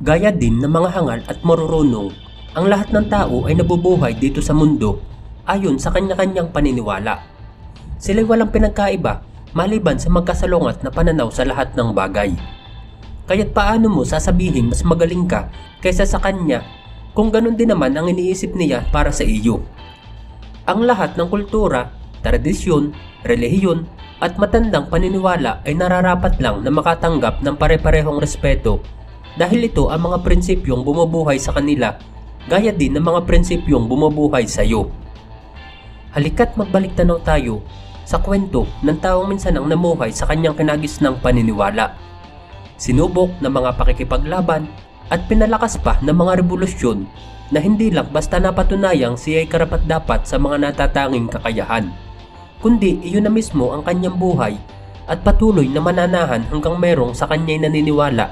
Gaya din ng mga hangal at marurunong, ang lahat ng tao ay nabubuhay dito sa mundo ayon sa kanya-kanyang paniniwala. Sila'y walang pinagkaiba maliban sa magkasalungat na pananaw sa lahat ng bagay. Kaya't paano mo sasabihin mas magaling ka kaysa sa kanya kung ganun din naman ang iniisip niya para sa iyo? Ang lahat ng kultura, tradisyon, relihiyon at matandang paniniwala ay nararapat lang na makatanggap ng pare-parehong respeto dahil ito ang mga prinsipyong bumubuhay sa kanila gaya din ng mga prinsipyong bumubuhay sa iyo. Halika't magbalik tanaw tayo sa kwento ng taong minsan ang namuhay sa kanyang kinagisnang paniniwala. Sinubok ng mga pakikipaglaban at pinalakas pa ng mga revolusyon na hindi lang basta napatunayang siya ay karapat dapat sa mga natatanging kakayahan, kundi iyon na mismo ang kanyang buhay at patuloy na mananahan hanggang merong sa kanya'y naniniwala